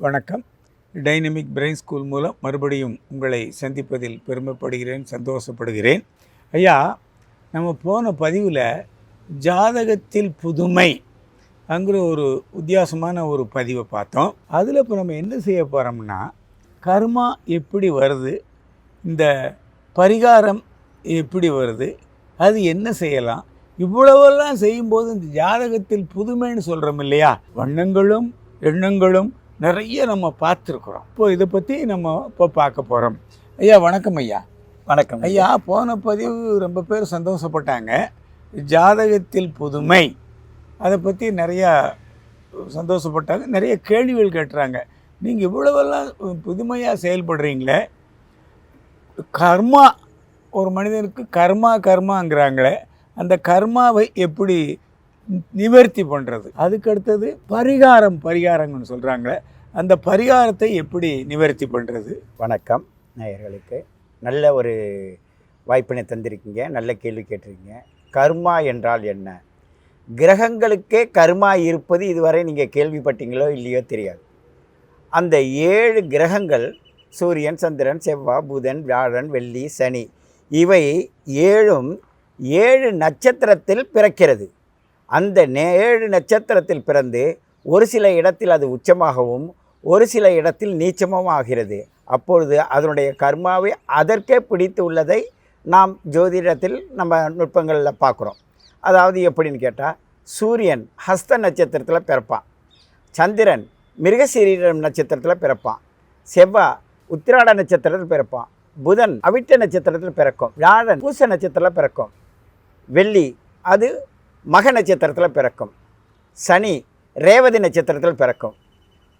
வணக்கம். Dynamic brain school மூலம் மறுபடியும் உங்களை சந்திப்பதில் பெருமைப்படுகிறேன் சந்தோஷப்படுகிறேன். ஐயா நம்ம போன பதிவில் ஜாதகத்தில் புதுமை அங்கிற ஒரு வித்தியாசமான ஒரு பதிவை பார்த்தோம். அதில் இப்போ நம்ம என்ன செய்ய போகிறோம்னா கர்மா எப்படி வருது இந்த பரிகாரம் எப்படி வருது அது என்ன செய்யலாம் இவ்வளவெல்லாம் செய்யும்போது இந்த ஜாதகத்தில் புதுமைன்னு சொல்கிறோம் இல்லையா? வண்ணங்களும் எண்ணங்களும் நிறைய நம்ம பார்த்துருக்குறோம். இப்போ இதை பற்றி நம்ம இப்போ பார்க்க போகிறோம் ஐயா வணக்கம் ஐயா. வணக்கம் ஐயா. போன பதிவு ரொம்ப பேர் சந்தோஷப்பட்டாங்க. ஜாதகத்தில் புதுமை. அதை பற்றி நிறையா சந்தோஷப்பட்டாங்க. நிறைய கேள்விகள் கேட்டுறாங்க. நீங்கள் இவ்வளவெல்லாம் புதுமையாக செயல்படுறீங்களே. கர்மா ஒரு மனிதனுக்கு கர்மா கர்மாங்கிறாங்களே. அந்த கர்மாவை எப்படி நிவர்த்தி பண்ணுறது அதுக்கு அடுத்தது பரிகாரம் பரிகாரங்கன்னு சொல்கிறாங்களே அந்த பரிகாரத்தை எப்படி நிவர்த்தி பண்ணுறது வணக்கம் நேயர்களுக்கு. நல்ல ஒரு வாய்ப்பினை தந்திருக்கீங்க நல்ல கேள்வி கேட்டிருக்கீங்க. கர்மா என்றால் என்ன? கிரகங்களுக்கே கர்மா இருப்பது இதுவரை நீங்கள் கேள்விப்பட்டீங்களோ இல்லையோ தெரியாது. அந்த ஏழு கிரகங்கள் சூரியன் சந்திரன் செவ்வாய் புதன் வியாழன் வெள்ளி சனி இவை ஏழும் ஏழு நட்சத்திரத்தில் பிறக்கிறது. அந்த ஏழு நட்சத்திரத்தில் பிறந்து ஒரு சில இடத்தில் அது உச்சமாகவும் ஒரு சில இடத்தில் நீச்சமும் ஆகிறது அப்பொழுது அதனுடைய கர்மாவை அதற்கே பிடித்து உள்ளதை நாம் ஜோதிடத்தில் நம்ம நுட்பங்களில் பார்க்குறோம். அதாவது எப்படின்னு கேட்டால் சூரியன் ஹஸ்த நட்சத்திரத்தில் பிறப்பான். சந்திரன் மிருகசீரீரம் நட்சத்திரத்தில் பிறப்பான். செவ்வாய் உத்திராட நட்சத்திரத்தில் பிறப்பான். புதன் அவிட்ட நட்சத்திரத்தில் பிறக்கும். வியாழன் பூச நட்சத்திரத்தில் பிறக்கும். வெள்ளி அது மக நட்சத்திரத்தில் பிறக்கும். சனி ரேவதி நட்சத்திரத்தில் பிறக்கும்.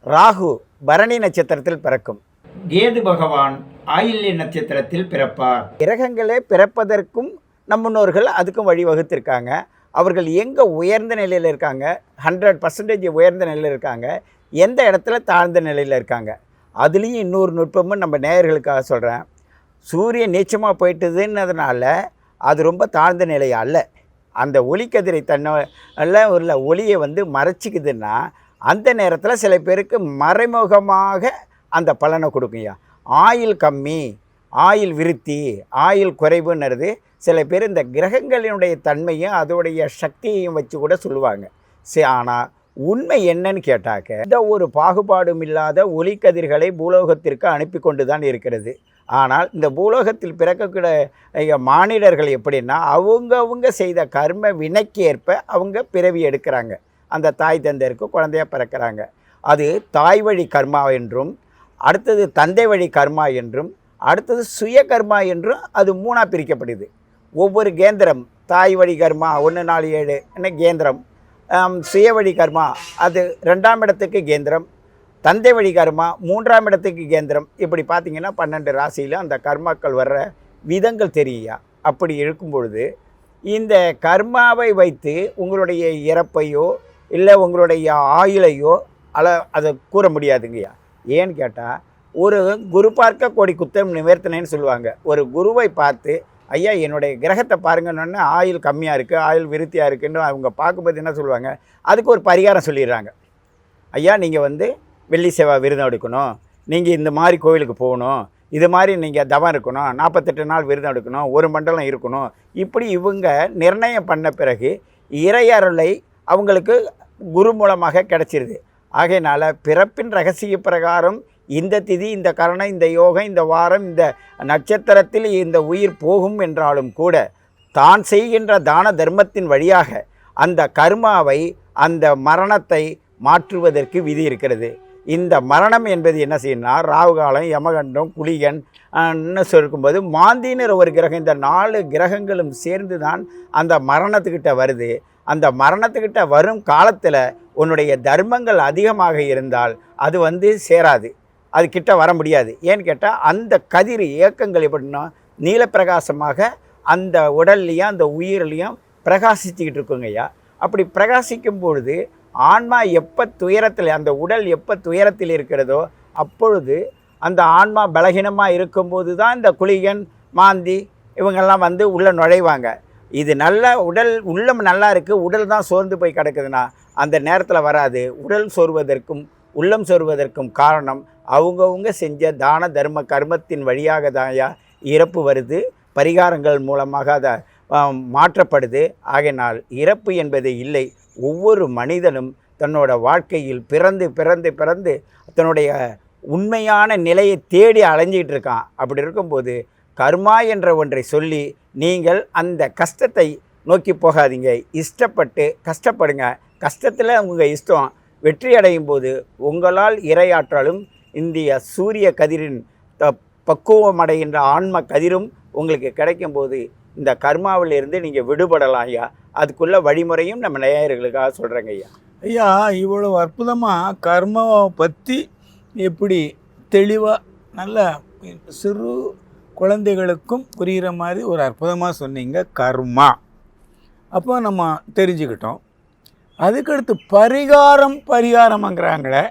ராகு பரணி நட்சத்திரத்தில் பிறக்கும். கேது பகவான் ஆயில்ய நட்சத்திரத்தில் பிறப்பார். கிரகங்களே பிறப்பதற்கும் நம் முன்னோர்கள் அதுக்கும் வழிவகுத்திருக்காங்க. அவர்கள் எங்கே உயர்ந்த நிலையில் இருக்காங்க? ஹண்ட்ரட் பர்சன்டேஜ் உயர்ந்த நிலையில் இருக்காங்க. எந்த இடத்துல தாழ்ந்த நிலையில் இருக்காங்க? அதுலேயும் இன்னொரு நுட்பமும் நம்ம நேயர்களுக்காக சொல்கிறேன் சூரியன் நீச்சமாக போயிட்டுதுன்னதுனால அது ரொம்ப தாழ்ந்த நிலை அல்ல. அந்த ஒளிக்கதிரை தன்னை உள்ள ஒளியை வந்து மறைச்சிக்குதுன்னா அந்த நேரத்தில் சில பேருக்கு மறைமுகமாக அந்த பலனை கொடுக்கும்யா ஆயில் கம்மி ஆயில் விருத்தி ஆயில் குறைவுன்றது சில பேர் இந்த கிரகங்களினுடைய தன்மையும் அதோடைய சக்தியையும் வச்சு கூட சொல்லுவாங்க. சரி ஆனால் உண்மை என்னன்னு கேட்டாக்க எந்த ஒரு பாகுபாடும் இல்லாத ஒளிக்கதிர்களை பூலோகத்திற்கு அனுப்பி கொண்டு தான் இருக்கிறது. ஆனால் இந்த பூலோகத்தில் பிறக்கக்கூடிய மானிடர்கள் எப்படின்னா அவங்கவுங்க செய்த கர்ம வினைக்கு ஏற்ப அவங்க பிறவி எடுக்கிறாங்க. அந்த தாய் தந்தையருக்கு குழந்தையா பிறக்கிறாங்க. அது தாய் வழி கர்மா என்றும் அடுத்தது தந்தை வழி கர்மா என்றும் அடுத்தது சுய கர்மா என்றும் அது மூணாக பிரிக்கப்படுது. ஒவ்வொரு கேந்திரம் தாய் வழி கர்மா ஒன்று நாலு ஏழு என்ன கேந்திரம்? சுய வழி கர்மா அது ரெண்டாம் இடத்துக்கு கேந்திரம் தந்தை வழி கர்மா மூன்றாம் இடத்துக்கு கேந்திரம். இப்படி பார்த்தீங்கன்னா பன்னெண்டு ராசியில் அந்த கர்மாக்கள் வர்ற விதங்கள் தெரியா அப்படி இருக்கும் பொழுது இந்த கர்மாவை வைத்து உங்களுடைய இறப்பையோ இல்லை உங்களுடைய ஆயுளையோ அல அதை கூற முடியாதுங்கய்யா. ஏன்னு கேட்டால் ஒரு குரு பார்க்க கோடி குத்தம் நிவர்த்தனைன்னு சொல்லுவாங்க. ஒரு குருவை பார்த்து ஐயா என்னுடைய கிரகத்தை பாருங்கன்னு ஆயுள் கம்மியாக இருக்குது ஆயுள் விருத்தியாக இருக்குன்னு அவங்க பார்க்கும்போது என்ன சொல்லுவாங்க? அதுக்கு ஒரு பரிகாரம் சொல்லிடுறாங்க. ஐயா நீங்கள் வந்து வெள்ளி சேவா விரதம் எடுக்கணும். நீங்கள் இந்த மாதிரி கோவிலுக்கு போகணும். இது மாதிரி நீங்கள் தவம் இருக்கணும். நாற்பத்தெட்டு நாள் விரதம் எடுக்கணும். ஒரு மண்டலம் இருக்கணும். இப்படி இவங்க நிர்ணயம் பண்ண பிறகு இறையருளை அவங்களுக்கு குரு மூலமாக கிடைச்சிருது. ஆகையினால் பிறப்பின் ரகசிய பிரகாரம் இந்த திதி இந்த கரணம் இந்த யோகம் இந்த வாரம் இந்த நட்சத்திரத்தில் இந்த உயிர் போகும் என்றாலும் கூட தான் செய்கின்ற தான தர்மத்தின் வழியாக அந்த கர்மாவை அந்த மரணத்தை மாற்றுவதற்கு விதி இருக்கிறது. இந்த மரணம் என்பது என்ன செய்யணும்னா ராகுகாலம் யமகண்டம் குளிகன் ன்னு சொல்லும்போது மாந்தினர் ஒரு கிரகம் இந்த நாலு கிரகங்களும் சேர்ந்து தான் அந்த மரணத்துக்கிட்ட வருது. அந்த மரணத்துக்கிட்ட வரும் காலத்தில் உன்னுடைய தர்மங்கள் அதிகமாக இருந்தால் அது வந்து சேராது. அது கிட்ட வர முடியாது. ஏன்னு கேட்டால் அந்த கதிர் இயக்கங்கள் எப்படின்னா நீலப்பிரகாசமாக அந்த உடல்லையும் அந்த உயிர்லையும் பிரகாசிச்சுக்கிட்டு இருக்குங்கய்யா. அப்படி பிரகாசிக்கும் பொழுது ஆன்மா எப்போ துயரத்தில் அந்த உடல் எப்போ துயரத்தில் இருக்கிறதோ அப்பொழுது அந்த ஆன்மா பலகீனமாக இருக்கும்போது தான் இந்த குளிகன் மாந்தி இவங்கெல்லாம் வந்து உள்ளே நுழைவாங்க. இது நல்ல உடல் உள்ளம் நல்லா இருக்குது உடல் தான் சோர்ந்து போய் கிடக்குதுன்னா அந்த நேரத்தில் வராது. உடல் சோர்வதற்கும் உள்ளம் சோர்வதற்கும் காரணம் அவங்கவுங்க செஞ்ச தான தர்ம கர்மத்தின் வழியாக தாயா இறப்பு வருது. பரிகாரங்கள் மூலமாக அதை மாற்றப்படுது. ஆகையினால் இறப்பு என்பது இல்லை. ஒவ்வொரு மனிதனும் தன்னோட வாழ்க்கையில் பிறந்து பிறந்து பிறந்து தன்னுடைய உண்மையான நிலையை தேடி அலைஞ்சிக்கிட்டு இருக்கான். அப்படி இருக்கும்போது கர்மா என்ற ஒன்றை சொல்லி நீங்கள் அந்த கஷ்டத்தை நோக்கி போகாதீங்க. இஷ்டப்பட்டு கஷ்டப்படுங்க. கஷ்டத்தில் உங்கள் இஷ்டம் வெற்றி அடையும் போது உங்களால் இரையாற்றலும் இந்திய சூரிய கதிரின் த பக்குவம் அடைகின்ற ஆன்ம கதிரும் உங்களுக்கு கிடைக்கும்போது இந்த கர்மாவிலிருந்து நீங்கள் விடுபடலாம் ஐயா அதுக்குள்ள வழிமுறையும் நம்ம நேயர்களுக்காக சொல்கிறேங்க ஐயா. ஐயா இவ்வளோ அற்புதமாக கர்மாவை பற்றி எப்படி தெளிவாக நல்ல சிறு குழந்தைகளுக்கும் புரிகிற மாதிரி ஒரு அற்புதமாக சொன்னீங்க கர்மா. அப்போ நம்ம தெரிஞ்சுக்கிட்டோம். அதுக்கடுத்து பரிகாரம் பரிகாரம்ங்கிறாங்களே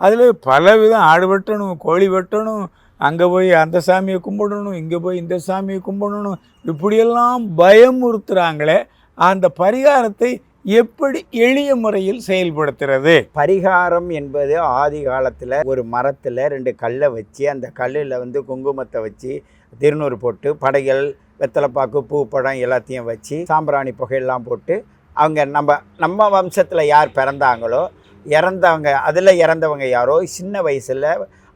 அதில் பல விதம் ஆடு வெட்டணும் கோழி வெட்டணும் அங்கே போய் அந்த சாமியை கும்பிடணும் இங்கே போய் இந்த சாமியை கும்பிடணும். இப்படியெல்லாம் பயமுறுத்துகிறாங்களே அந்த பரிகாரத்தை எப்படி எளிய முறையில் செயல்படுத்துறது? பரிகாரம் என்பது ஆதி காலத்தில் ஒரு மரத்தில் ரெண்டு கல்லை வச்சு அந்த கல்லில் வந்து குங்குமத்தை வச்சு திருநூறு போட்டு படைகள் வெத்தலைப்பாக்கு பூ பழம் எல்லாத்தையும் வச்சு சாம்பிராணி புகையெல்லாம் போட்டு அவங்க நம்ம நம்ம வம்சத்தில் யார் பிறந்தாங்களோ இறந்தவங்க அதில் இறந்தவங்க யாரோ சின்ன வயசில்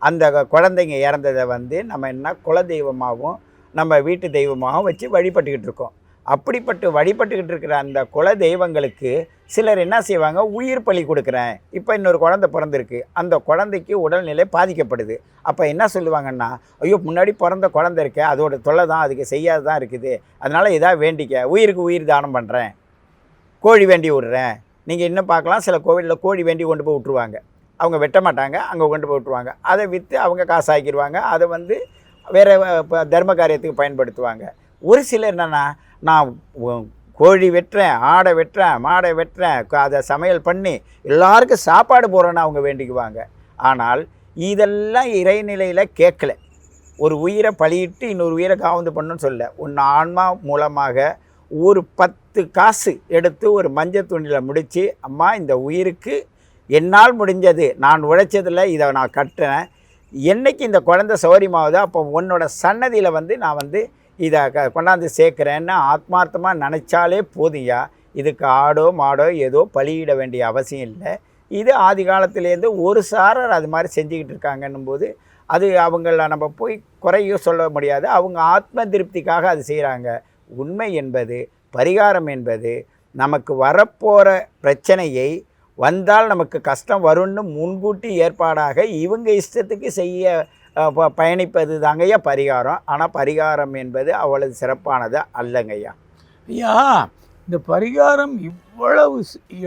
அந்த குழந்தைங்க இறந்ததை வந்து நம்ம என்ன குல தெய்வமாகவும் நம்ம வீட்டு தெய்வமாகவும் வச்சு வழிபட்டுக்கிட்டு இருக்கோம். அப்படிப்பட்டு வழிபட்டுக்கிட்டு இருக்கிற அந்த குல தெய்வங்களுக்கு சிலர் என்ன செய்வாங்க? உயிர் பலி கொடுக்குறேன். இப்போ இன்னொரு குழந்தை பிறந்திருக்கு. அந்த குழந்தைக்கு உடல்நிலை பாதிக்கப்படுது. அப்போ என்ன சொல்லுவாங்கன்னா ஐயோ முன்னாடி பிறந்த குழந்தை இருக்கே அதோட தொல்லை தான் அதுக்கு செய்யாது தான் இருக்குது. அதனால் எதாவது வேண்டிக்க. உயிருக்கு உயிர் தானம் பண்ணுறேன் கோழி வேண்டி விடுறேன். நீங்கள் இன்னும் பார்க்கலாம். சில கோவிலில் கோழி வேண்டி கொண்டு போய் விட்ருவாங்க அவங்க வெட்ட மாட்டாங்க அங்கே கொண்டு போய் அதை விற்று அவங்க காசு ஆக்கிடுவாங்க அதை வந்து வேறு தர்ம காரியத்துக்கு பயன்படுத்துவாங்க. ஒரு சிலர் என்னென்னா நான் கோழி வெட்டுறேன் ஆடை வெட்டுறேன் மாடை வெட்டுறேன் அதை சமையல் பண்ணி எல்லாருக்கும் சாப்பாடு போடுறேன்னு அவங்க வேண்டிக்குவாங்க. ஆனால் இதெல்லாம் இறைநிலையில் கேட்கல. ஒரு உயிரை பழியிட்டு இன்னொரு உயிரை காவந்து பண்ணுன்னு சொல்ல உன் ஆன்மா மூலமாக ஒரு பத்து காசு எடுத்து ஒரு மஞ்சள் துணியில் முடித்து அம்மா இந்த உயிருக்கு என்னால் முடிஞ்சது. நான் உழைச்சதில் இதை நான் கட்டுறேன். என்னைக்கு இந்த குழந்தை சௌரியமாகுதோ அப்போ உன்னோட சன்னதியில் வந்து நான் வந்து இதை க கொண்டாந்து சேர்க்குறேன்னு ஆத்மார்த்தமாக நினச்சாலே போதியா இதுக்கு ஆடோ மாடோ ஏதோ பலியிட வேண்டிய அவசியம் இல்லை. இது ஆதி காலத்திலேருந்து ஒரு சாரர் அது மாதிரி செஞ்சுக்கிட்டு இருக்காங்கன்னும் போது அது அவங்கள நம்ம போய் குறையும் சொல்ல முடியாது. அவங்க ஆத்ம திருப்திக்காக அது செய்கிறாங்க உண்மை என்பது பரிகாரம் என்பது நமக்கு வரப்போகிற பிரச்சனையை வந்தால் நமக்கு கஷ்டம் வரும்னு முன்கூட்டி ஏற்பாடாக இவங்க இஷ்டத்துக்கு செய்ய ப- பயணிப்பது தாங்கய்யா பரிகாரம். ஆனால் பரிகாரம் என்பது அவ்வளவு சிறப்பானது அல்லங்கய்யா ஐயா. இந்த பரிகாரம் இவ்வளவு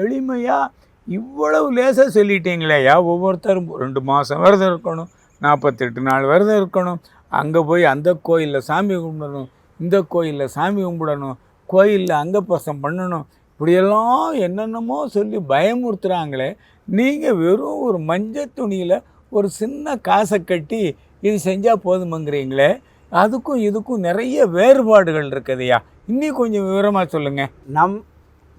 எளிமையாக இவ்வளவு லேசாக சொல்லிட்டீங்களே ஐயா. ஒவ்வொருத்தரும் ரெண்டு மாதம் விரதம் இருக்கணும் நாற்பத்தெட்டு நாள் விரதம் இருக்கணும் அங்கே போய் அந்த கோயிலில் சாமி கும்பிடணும் இந்த கோயிலில் சாமி கும்பிடணும் கோயிலில் அங்கப்பசம் பண்ணணும் இப்படியெல்லாம் என்னென்னமோ சொல்லி பயமுறுத்துகிறாங்களே நீங்கள் வெறும் ஒரு மஞ்சள் துணியில் ஒரு சின்ன காசை கட்டி இது செஞ்சால் போதுமங்கிறீங்களே அதுக்கும் இதுக்கும் நிறைய வேறுபாடுகள் இருக்குதுயா இன்னும் கொஞ்சம் விவரமாக சொல்லுங்கள் நம்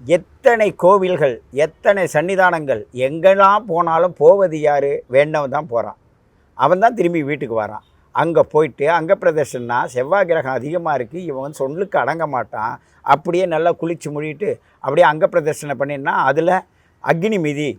எத்தனை கோவில்கள் எத்தனை சன்னிதானங்கள் எங்கெல்லாம் போனாலும் போவது யார்? வேண்டவன் தான் போகிறான் அவன் தான் திரும்பி வீட்டுக்கு வரான். அங்கே போயிட்டு அங்கே பிரதர்ஷன்னா செவ்வாய் கிரகம் அதிகமாக இருக்குது இவன் வந்து சொல்லுக்கு அடங்க மாட்டான். அப்படியே நல்லா குளிச்சு முழிட்டு அப்படியே அங்க பிரதர்ஷனை பண்ணினா அதில் அக்னி மிதி.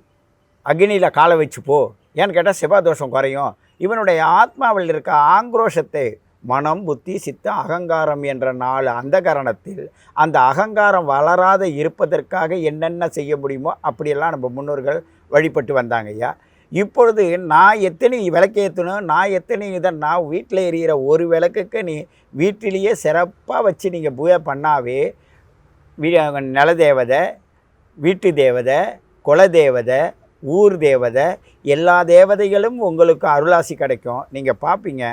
அக்னியில் காலை வச்சு போ. ஏன்னு கேட்டால் செவ்வாதோஷம் குறையும். இவனுடைய ஆத்மாவில் இருக்க ஆக்ரோஷத்தை மனம் புத்தி சித்தம் அகங்காரம் என்ற நாலு அந்த கரணத்தில் அந்த அகங்காரம் வளராத இருப்பதற்காக என்னென்ன செய்ய முடியுமோ அப்படியெல்லாம் நம்ம முன்னோர்கள் வழிபட்டு வந்தாங்க ஐயா. இப்பொழுது நான் எத்தனை விளக்கு ஏற்றணும் நான் எத்தனை இதை நான் வீட்டில் எரிகிற ஒரு விளக்குக்கு நீ வீட்டிலேயே சிறப்பாக வச்சு நீங்கள் பூஜை பண்ணாவே நில தேவதை வீட்டு தேவதை குல தேவதை ஊர் தேவதை எல்லா தேவதைகளும் உங்களுக்கு அருளாசி கிடைக்கும். நீங்கள் பார்ப்பீங்க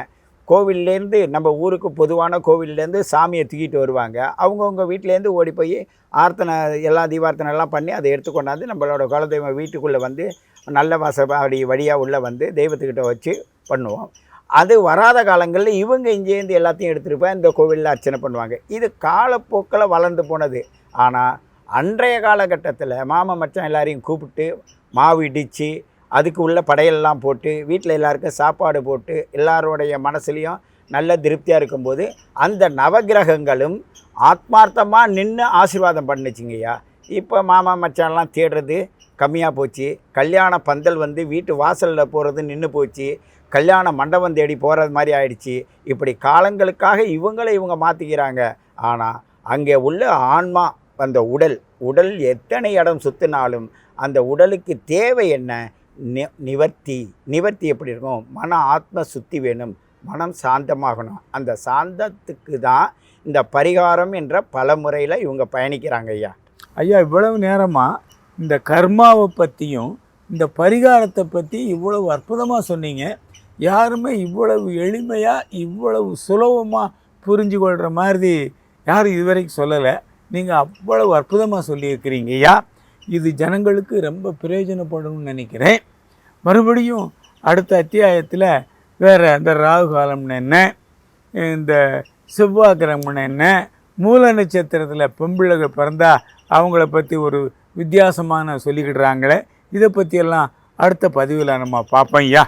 கோவில்லேருந்து நம்ம ஊருக்கு பொதுவான கோவில்லேருந்து சாமியை தூக்கிட்டு வருவாங்க. அவங்கவுங்க வீட்டிலேருந்து ஓடி போய் ஆர்த்தனை எல்லா தீபார்த்தனை எல்லாம் பண்ணி அதை எடுத்து கொண்டாந்து நம்மளோட குலதெய்வம் வீட்டுக்குள்ளே வந்து நல்ல வாசப்படி வழியாக உள்ளே வந்து தெய்வத்துக்கிட்ட வச்சு பண்ணுவோம். அது வராத காலங்களில் இவங்க இங்கேருந்து எல்லாத்தையும் எடுத்துகிட்டு போய் இந்த கோவிலில் அர்ச்சனை பண்ணுவாங்க. இது காலப்போக்கில் வளர்ந்து போனது. ஆனால் அன்றைய காலகட்டத்தில் மாமன் மச்சான் எல்லாரையும் கூப்பிட்டு மாவு இடித்து அதுக்கு உள்ள படையெல்லாம் போட்டு வீட்டில் எல்லாருக்கும் சாப்பாடு போட்டு எல்லாருடைய மனசுலேயும் நல்ல திருப்தியாக இருக்கும்போது அந்த நவகிரகங்களும் ஆத்மார்த்தமாக நின்று ஆசீர்வாதம் பண்ணுச்சுங்கய்யா. இப்போ மாமா மச்சான்லாம் தேடுறது கம்மியாக போச்சு. கல்யாண பந்தல் வந்து வீட்டு வாசலில் போகிறது நின்று போச்சு. கல்யாண மண்டபம் தேடி போகிறது மாதிரி ஆயிடுச்சு. இப்படி காலங்களுக்காக இவங்களை இவங்க மாற்றிக்கிறாங்க ஆனால் அங்கே உள்ள ஆன்மா அந்த உடல் உடல் எத்தனை இடம் சுற்றினாலும் அந்த உடலுக்கு தேவை என்ன? நி நிவர்த்தி நிவர்த்தி எப்படி இருக்கும்? மன ஆத்ம சுத்தி வேணும். மனம் சாந்தமாகணும். அந்த சாந்தத்துக்கு தான் இந்த பரிகாரம் என்ற பல முறையில் இவங்க பயணிக்கிறாங்க ஐயா. ஐயா இவ்வளவு நேரமாக இந்த கர்மாவை பற்றியும் இந்த பரிகாரத்தை பற்றி இவ்வளவு அற்புதமாக சொன்னீங்க. யாருமே இவ்வளவு எளிமையாக இவ்வளவு சுலபமாக புரிஞ்சு கொள்கிற மாதிரி யாரும் இதுவரைக்கும் சொல்லலை. நீங்கள் அவ்வளவு அற்புதமாக சொல்லியிருக்கிறீங்க ஐயா. இது ஜனங்களுக்கு ரொம்ப பிரயோஜனப்படணும்னு நினைக்கிறேன். மறுபடியும் அடுத்த அத்தியாயத்தில் வேறு அந்த ராகு காலம்னு என்ன இந்த செவ்வாய் கிரகம்னு என்ன மூல நட்சத்திரத்தில் பெம்பிள்ளைகள் பிறந்தால் அவங்கள பற்றி ஒரு வித்தியாசமான சொல்லிக்கிடுறாங்களே. இதை பற்றியெல்லாம் அடுத்த பதிவில் நம்ம பார்ப்போம் ஐயா.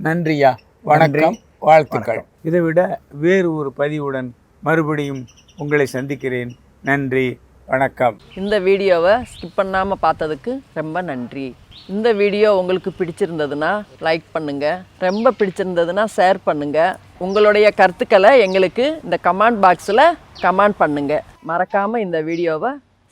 நன்றியா வணக்கம். வாழ்த்துக்கள். இதை விட வேறு ஒரு பதிவுடன் மறுபடியும் உங்களை சந்திக்கிறேன். நன்றி. வணக்கம். இந்த வீடியோவை ஸ்கிப் பண்ணாமல் பார்த்ததுக்கு ரொம்ப நன்றி. இந்த வீடியோ உங்களுக்கு பிடிச்சிருந்ததுன்னா லைக் பண்ணுங்கள் ரொம்ப பிடிச்சிருந்ததுன்னா ஷேர் பண்ணுங்கள் உங்களுடைய கருத்துக்களை எங்களுக்கு இந்த கமெண்ட் பாக்ஸில் கமெண்ட் பண்ணுங்கள் மறக்காமல் இந்த வீடியோவை